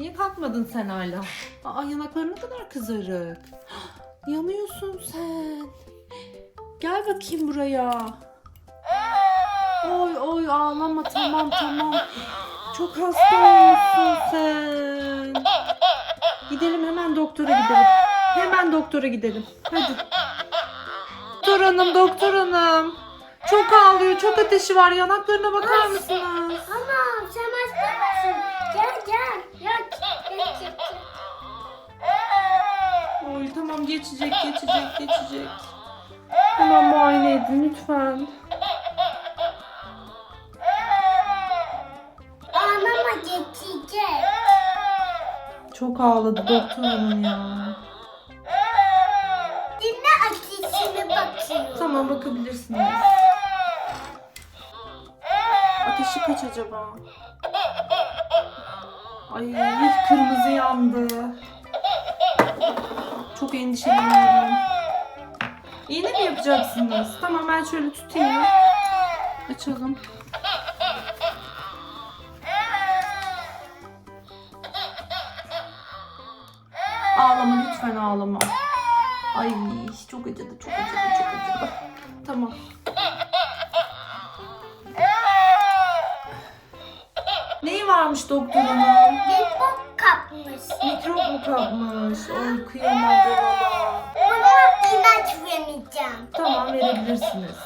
Niye kalkmadın sen hala? Aa yanakların ne kadar kızarık. Yanıyorsun sen. Gel bakayım buraya. Oy oy ağlama tamam tamam. Çok hasta olmuşsun sen. Gidelim hemen doktora gidelim. Hemen doktora gidelim. Hadi. Doktor hanım, doktor hanım. Çok ağlıyor, çok ateşi var. Yanaklarına bakar mısınız? Tamam sen hasta mısın? Geçecek, geçecek, geçecek. Hemen muayene edin lütfen. Ağlama geçecek. Çok ağladı doktor hanım ya. Dinle ateşine bakıyor. Tamam bakabilirsiniz. Ateşi kaç acaba? Ay kırmızı yandı. Çok endişeleniyorum. İğne mi yapacaksınız? Tamam ben şöyle tutayım. Açalım. Ağlama lütfen ağlama. Ay çok acıdı çok acıdı çok acıdı. Tamam. Neyi varmış doktor hanım? Mikrop kapmış. Mikrop mu kapmış? Ay kıyamam ben ona. Buna ilaç vermeyeceğim. Tamam verebilirsiniz.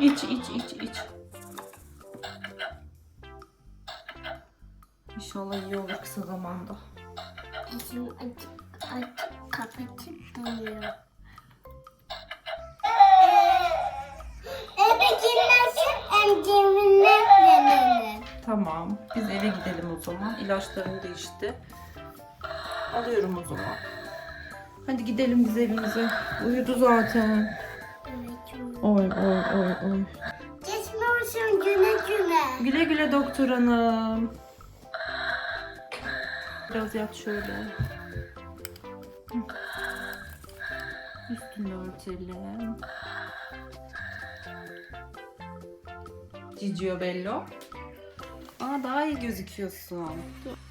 İç iç iç iç. İnşallah iyi olur kısa zamanda. Şimdi açıp açıp kapatıp duruyor. Tamam. Biz eve gidelim o zaman. İlaçlarım değişti. Alıyorum o zaman. Hadi gidelim biz evimize. Uyudu zaten. Oy oy oy oy. Geçme olsun güne güne. Güle güle doktor hanım. Biraz yat şöyle. Üstünü örtelim. Cicio Bello. Daha iyi gözüküyorsun.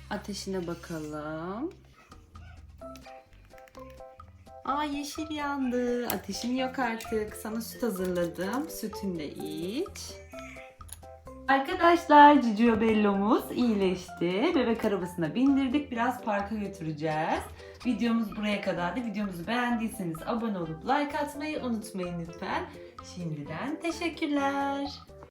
Ateşine bakalım. Aa yeşil yandı. Ateşin yok artık. Sana süt hazırladım. Sütünü de iç. Arkadaşlar Cicio Bello'muz iyileşti. Bebek arabasına bindirdik. Biraz parka götüreceğiz. Videomuz buraya kadardı. Videomuzu beğendiyseniz abone olup like atmayı unutmayın lütfen. Şimdiden teşekkürler.